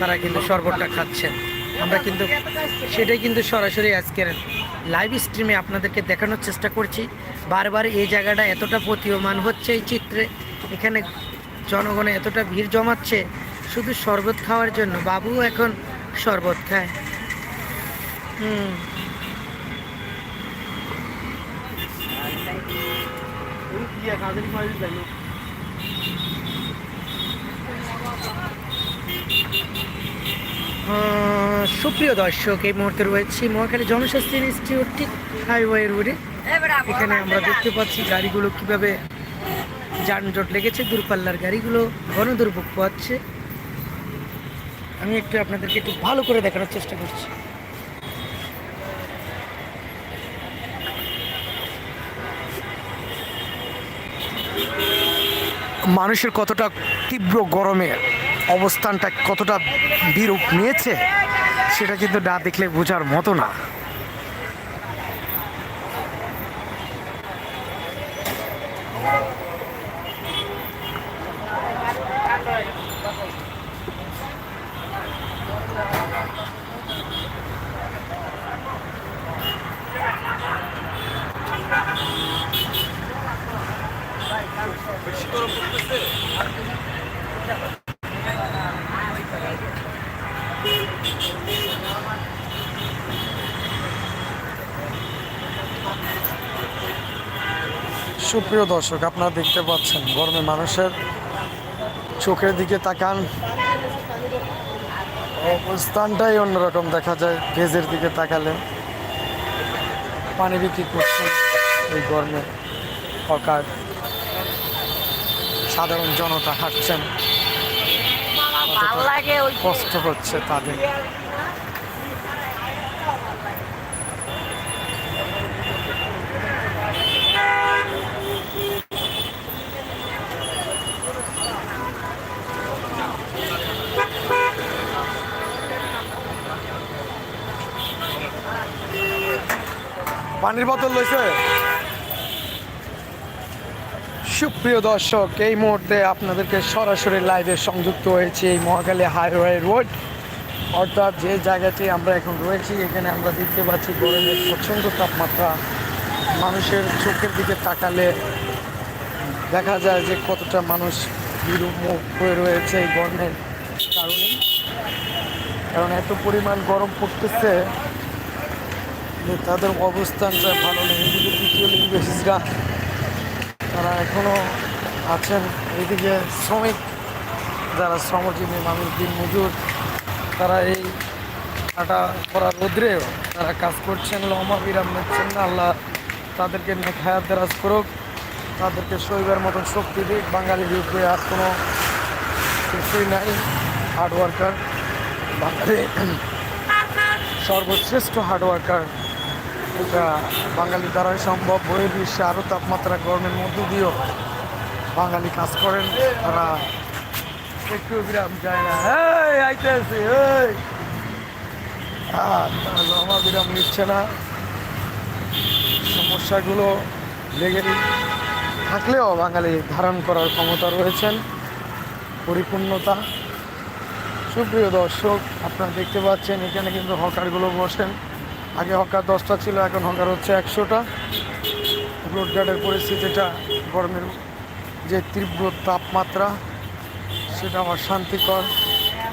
তারা কিন্তু শরবতটা খাচ্ছেন। আমরা কিন্তু সেটাই কিন্তু সরাসরি আজকের লাইভ স্ট্রিমে আপনাদেরকে দেখানোর চেষ্টা করছি। বারবার এই জায়গাটা এতটা প্রতীয়মান হচ্ছে এই চিত্রে। এখানে জনগণে এতটা ভিড় জমাচ্ছে শুধু শরবত খাওয়ার জন্য। বাবু এখন শরবত খায়। হুম। আহ, সুপ্রিয় দর্শক, এই মুহূর্তে রয়েছি মহাখালী জনস্বাস্থ্য ইনস্টিটিউট, ঠিক হাইওয়ে রোডে। এখানে আমরা দেখতে পাচ্ছি গাড়িগুলো কীভাবে যানজট লেগেছে, দূরপাল্লার গাড়িগুলো ঘন দুর্ভোগ পাচ্ছে আমি একটু আপনাদেরকে একটু ভালো করে দেখানোর চেষ্টা করছি। মানুষের কতটা তীব্র গরমে অবস্থানটা কতটা বিরূপ নিয়েছে সেটা কিন্তু না দেখলে বোঝার মতো না। সুপ্রিয় দর্শক আপনারা দেখতে পাচ্ছেন গরমে মানুষের চোখের দিকে তাকান। অবস্থানটাই অন্যরকম দেখা যায় ভেজের দিকে তাকালে। পানি বিক্রি করছেন এই গরমে হকার। সাধারণ জনতা হাঁটছেন। কষ্ট হচ্ছে তাদের। পানির বোতল লইছে। সুপ্রিয় দর্শক, এই মুহূর্তে আপনাদেরকে সরাসরি লাইভে সংযুক্ত হয়েছে এই মহাকালী হাইওয়ে রোড। অর্থাৎ যে জায়গাটি আমরা এখন রয়েছি, এখানে আমরা দেখতে পাচ্ছি গরমের প্রচণ্ড তাপমাত্রা। মানুষের চোখের দিকে তাকালে দেখা যায় যে কতটা মানুষ বিরূপ হয়ে রয়েছে এই গরমের কারণে। কারণ এত পরিমাণ গরম পড়তেছে তাদের অবস্থানটা ভালো নেই। এদিকে দ্বিতীয় লিঙ্গেসরা তারা এখনও আছেন। এইদিকে শ্রমিক, যারা শ্রমজীবী মানুষ, দিন মজুর, তারা এই কাটা করা রোদ্রেও তারা কাজ করছেন। লমা বিরাম নিচ্ছেন। না আল্লাহ তাদেরকে নেখায়াত দেরাজ করুক। তাদেরকে শৈবের মতন শক্তি দিক। বাঙালির উপরে আর কোনো কিছুই নাই। হার্ড ওয়ার্কার বাঙালি সর্বশ্রেষ্ঠ হার্ড ওয়ার্কার বাঙালি দ্বারাই সম্ভব। বইয়ের বিশ্বে আরও তাপমাত্রা গরমের মধ্য দিয়েও বাঙালি কাজ করেন। তারা একটু বিরাম যায় না। এই আইতেছে আর তারা বিরাম নিচ্ছে না। সমস্যাগুলো লেগে থাকলেও বাঙালি ধারণ করার ক্ষমতা রয়েছেন। পরিপূর্ণতা। সুপ্রিয় দর্শক, আপনারা দেখতে পাচ্ছেন, এখানে কিন্তু হকারগুলো বসেন। আগে হকার দশটা ছিল, এখন হকার হচ্ছে একশোটা। রোডঘাটের পরিস্থিতিটা গরমের যে তীব্র তাপমাত্রা, সেটা আমার শান্তিকর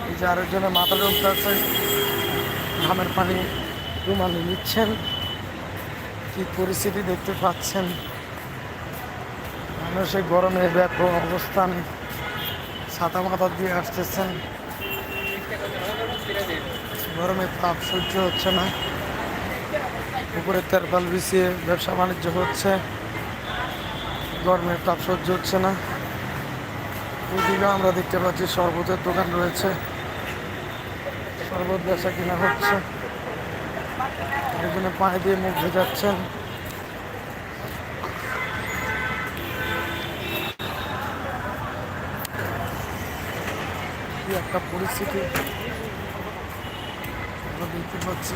এই যে আরেকজনের উঠতে আছে, ঘামের পানি রুমালে নিচ্ছেন। কি পরিস্থিতি দেখতে পাচ্ছেন? মানুষের গরমে ব্যাপক অবস্থান ছাতা মাথা দিয়ে আসতেছেন। গরমের তাপ সহ্য হচ্ছে না। উপরে তেরপাল বিছিয়ে ব্যবসা বাণিজ্য হচ্ছে। গরমের তাপ সহ্য হচ্ছে না। ওইদিকে আমরা দেখতে পাচ্ছি শরবতের দোকান রয়েছে। শরবত বেচা কিনা হচ্ছে। একজনে পানি দিয়ে মুখ ভেজাচ্ছেন। একটা পরিস্থিতি। আমরা দেখতে পাচ্ছি।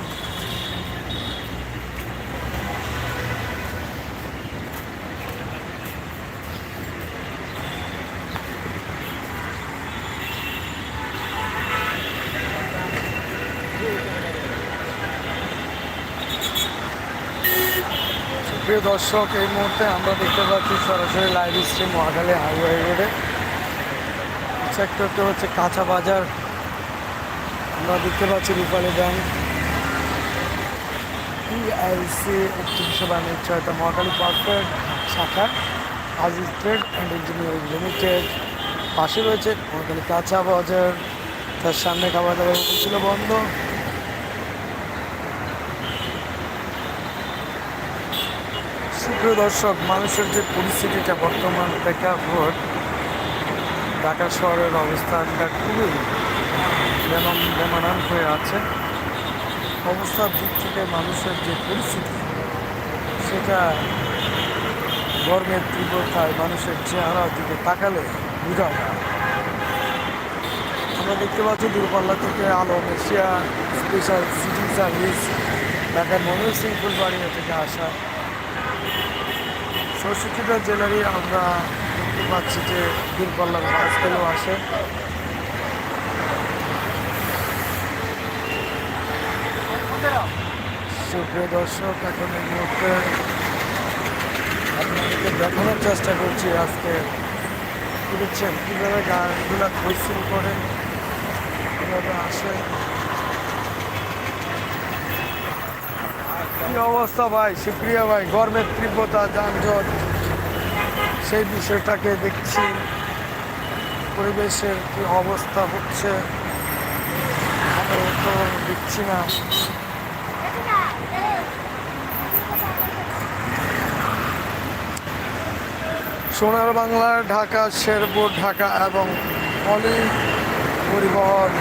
সুপ্রিয় দর্শক, এই মুহূর্তে আমরা দেখতে পাচ্ছি সরাসরি লাইভ স্ট্রিম মহাখালী হাইওয়ে রোডে সেক্টরটা হচ্ছে কাঁচা বাজার। আমরা দেখতে পাচ্ছি রূপালী ব্যাংক। পিআইসি একত্রিশশো বাণিজ্য এটা মহাখালী পারফেক্ট শাখা Aziz trade and engineering limited পাশে রয়েছে মহাখালী কাঁচা বাজার। তার সামনে খাবার দাবার ছিল বন্ধ। সুপ্রিয় দর্শক, মানুষের যে পরিস্থিতিটা বর্তমান প্রেক্ষাপট ঢাকা শহরের অবস্থানটা খুবই বেমান, বেমানান হয়ে আছে। অবস্থার দিক থেকে মানুষের যে পরিস্থিতি, সেটা গরমের তীব্রতায় মানুষের চেহারার দিকে তাকালে বোঝা যায়। আমরা দেখতে পাচ্ছি, দূরপাল্লা থেকে আলো এশিয়া স্পেশাল সিটি সার্ভিস ঢাকার মনোজ সিং ফুলবাড়িয়া থেকে আসা সরস্বতীটা জেলারই আমরা দেখতে পাচ্ছি যে দূরপাল্লার বাসগুলো আসে সুপ্রিয় দর্শক, এখন এই মুহূর্তে আপনাদেরকে দেখানোর চেষ্টা করছি আজকে। দেখছেন কীভাবে গাড়িগুলো পরিশ্রম করে কীভাবে আসে কি অবস্থা ভাই? সুপ্রিয়া ভাই গরমের তীব্রতা, যানজট, সেই বিষয়টাকে দেখছি। পরিবেশের কি অবস্থা হচ্ছে? দেখছি না। সোনার বাংলা, ঢাকা, শেরপুর, ঢাকা এবং অলি পরিবহন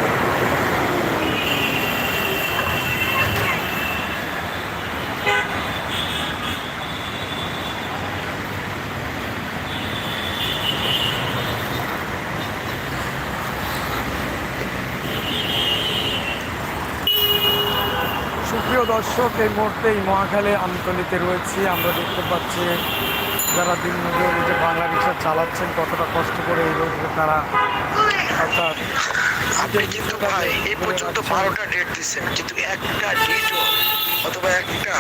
সুপ্রিয় দর্শক, এই মুহূর্তে এই মহাখালী আমতলিতে রয়েছি। আমরা দেখতে পাচ্ছি যারা দিনমজুর যে বাংলা রিক্সা চালাচ্ছেন, কতটা কষ্ট করে এই রোডে তারা অর্থাৎ ভাই পর্যন্ত ডেট একটা অথবা একটা